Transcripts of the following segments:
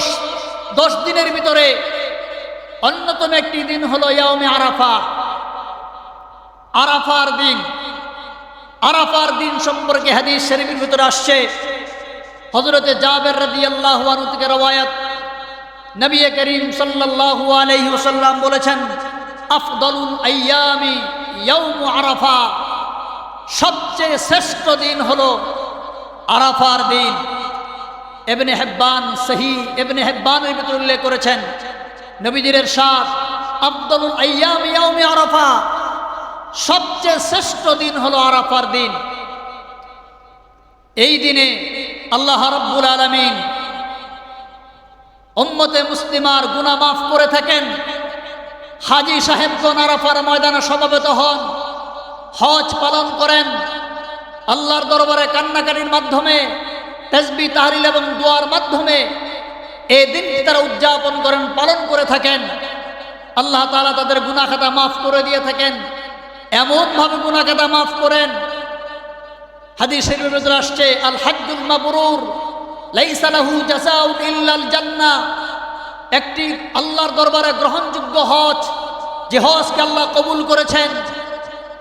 দশ দশ দিনের ভিতরে অন্যতম একটি দিন হলো ইয়ামে আরাফা। আরাফার দিন। আরাফার দিন সম্পর্কে হাদিস শরীফের ভিতরে আসছে হজরতে জাবের রাদি আল্লাহ থেকে রওয়ায়াত। নবী করিম সাল্লাল্লাহু আলাইহি ওয়াসাল্লাম বলেছেন, আফদলুল ইয়াউম আরাফা। সবচেয়ে শ্রেষ্ঠ দিন হলো আরাফার দিন। এবনে হেব্বান সহি এবনে হেব্বানের ভিতরে উল্লেখ করেছেন। নবীজির আফদলুল আইয়াম ইয়াউমি আরাফা, সবচেয়ে শ্রেষ্ঠ দিন হলো আরাফার দিন। এই দিনে আল্লাহ রব্বুল আলমিন উম্মতে মুসলিমার গুনাহ মাফ করে থাকেন। হাজি সাহেবগণ আরাফার ময়দানে সমবেত হন, হজ পালন করেন। আল্লাহর দরবারে কান্নাকারির মাধ্যমে তেজবি তাহরিল এবং দোয়ার মাধ্যমে এই দিনটি তারা উদযাপন করেন, পালন করে থাকেন। আল্লাহ তাআলা তাদের গুনাহ খাতা মাফ করে দিয়ে থাকেন। এমনভাবে গুনাহ খাতা মাফ করেন। হাদিস শরীফের আসছে আল হাজ্জুল মাবরুর, লাইসা লাহু জাযাউন একটি আল্লাহর দরবারে গ্রহণযোগ্য হজ, যে হজকে আল্লাহ কবুল করেছেন,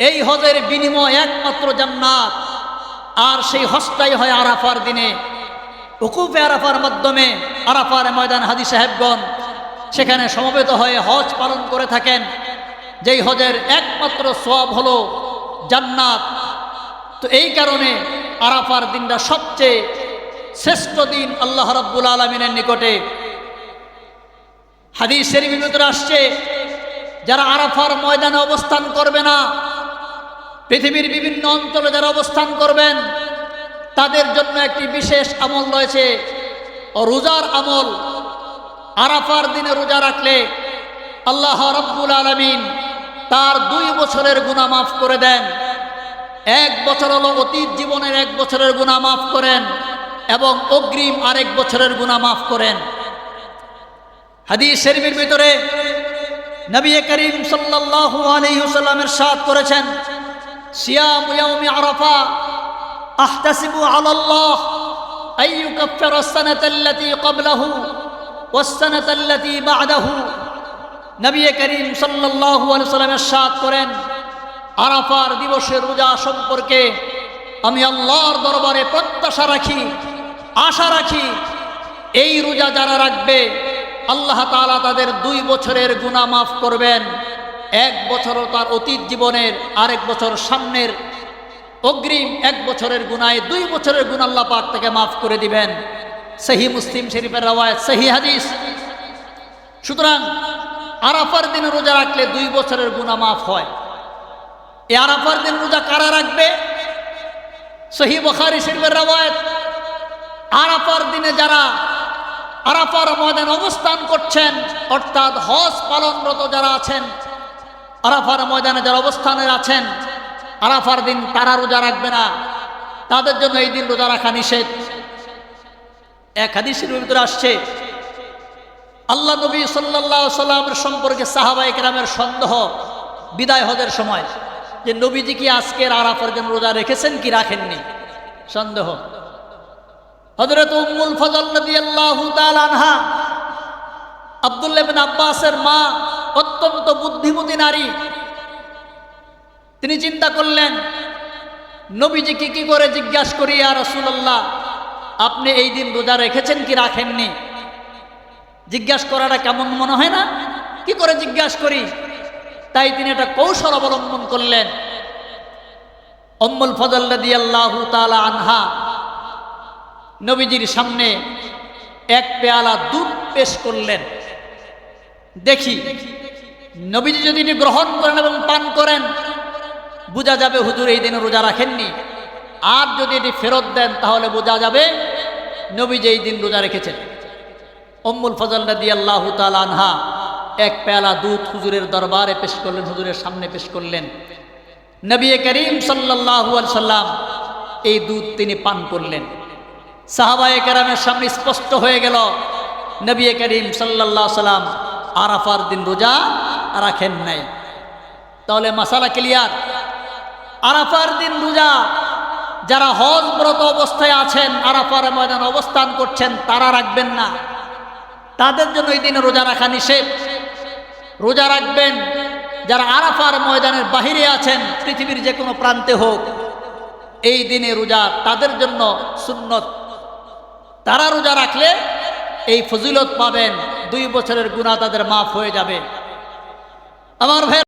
এই হজের বিনিময় একমাত্র জান্নাত। আর সেই হজটাই হয় আরাফার দিনে। উকুফে আরাফার মাধ্যমে আরাফার ময়দান হাদি সাহেবগণ সেখানে সমবেত হয়ে হজ পালন করে থাকেন। যেই হজের একমাত্র সব হলো জান্নাত। তো এই কারণে আরাফার দিনটা সবচেয়ে শ্রেষ্ঠ দিন আল্লাহ রব্বুল আলমিনের নিকটে। হাদিস শরীফের ভিতরে আসছে, যারা আরাফার ময়দানে অবস্থান করবে না পৃথিবীর বিভিন্ন অঞ্চলে যারা অবস্থান করবেন, তাদের জন্য একটি বিশেষ আমল রয়েছে। রোজার আমল, আরাফার দিনে রোজা রাখলে আল্লাহ রব্বুল আলমিন তার দুই বছরের গুণা মাফ করে দেন। এক বছর হলো অতীত জীবনের এক বছরের গুণা মাফ করেন এবং অগ্রিম আরেক বছরের গুণা মাফ করেন। হাদিস শরীফের ভিতরে নবী করিম সাল্লাল্লাহু আলাইহি ওয়াসাল্লামের সাথ করেছেন সিয়াম ইয়াউমি আরাফা আহতাসিবু আলা আল্লাহ আই ইউকাফির আস-সানাতা আল্লাতী ক্বাবলাহু ওয়াস-সানাতা আল্লাতী বা'দাহু। নবী করিম সাল্লাল্লাহু আলাইহি ওয়াসাল্লামের সাথ করেন, আরাফার দিবসের রোজা সম্পর্কে আমি আল্লাহর দরবারে প্রত্যাশা রাখি, আশা রাখি, এই রোজা যারা রাখবে, আল্লাহ তাআলা তাদের দুই বছরের গুনাহ মাফ করবেন। এক বছরও তার অতীত জীবনের আরেক বছর সামনের অগ্রিম এক বছরের গুনায় দুই বছরের গুণ আল্লাহ পাক থেকে মাফ করে দিবেন। সেহি মুসলিম শরীফের রওয়ায়ত, সহি হাদিস। সুতরাং আরাফার দিনে রোজা রাখলে দুই বছরের গুনাহ মাফ হয়। এই আরাফার দিন রোজা কারা রাখবে? সহি বখারি শরীফের রওয়ায়ত। আরাফার দিনে যারা আরাফার ময়দান অবস্থান করছেন, অর্থাৎ হজ পালনরত যারা আছেন আরাফার ময়দানে যারা অবস্থানে আছেন, আরাফার দিন তারা রোজা রাখবে না। তাদের জন্য এই দিন রোজা রাখা নিষেধ। এক হাদিসের ভিতরে আসছে, আল্লাহ নবী সাল্লাহ সাল্লামের সম্পর্কে সাহাবাই কেরামের সন্দেহ বিদায় হজের সময় যে নবীজি কি আজকের আরাফার দিন রোজা রেখেছেন কি রাখেননি? সন্দেহ। হজরত উম্মুল ফজল নদী আল্লাহ আনহা, আবদুল্লাহ বিন আব্বাসের মা অত্যন্ত বুদ্ধিমতী নারী। তিনি চিন্তা করলেন নবীজিকে কি করে জিজ্ঞাসা করি আর রসুল্লাহ আপনি এই দিন রোজা রেখেছেন কি রাখেননি? জিজ্ঞাসা করাটা কেমন মনে হয় না? কি করে জিজ্ঞাসা করি? তাই তিনি একটা কৌশল অবলম্বন করলেন। অম্মুল ফজল দি আল্লাহ তালা আনহা নবীজির সামনে এক পেয়ালা দুধ পেশ করলেন। দেখি নবীজি যদি এটি গ্রহণ করেন এবং পান করেন, বোঝা যাবে হুজুর এই দিনে রোজা রাখেননি। আর যদি এটি ফেরত দেন, তাহলে বোঝা যাবে নবীজি এই দিন রোজা রেখেছেন। অম্মুল ফজল নদী আল্লাহ আনহা এক পেয়ালা দুধ হুজুরের দরবারে পেশ করলেন, হুজুরের সামনে পেশ করলেন। নবী করিম সাল্লাহু সাল্লাম এই দুধ তিনি পান করলেন। সাহাবায়ে কেরামের সামনে স্পষ্ট হয়ে গেল, নবী করিম সাল্লাহ সাল্লাম আরাফার দিন রোজা রাখেন নাই। তাহলে মাসালা ক্লিয়ার? আরাফার দিন রোজা, যারা হজ ব্রত অবস্থায় আছেন, আরাফার ময়দান অবস্থান করছেন, তারা রাখবেন না। তাদের জন্য এই দিনে রোজা রাখা নিষেধ। রোজা রাখবেন, যারা আরাফার ময়দানের বাহিরে আছেন, পৃথিবীর যে কোনো প্রান্তে হোক, এই দিনে রোজা তাদের জন্য সুন্নত। তারা রোজা রাখলে এই ফজিলত পাবেন, দুই বছরের গুণা তাদের মাফ হয়ে যাবে। আমার ভাই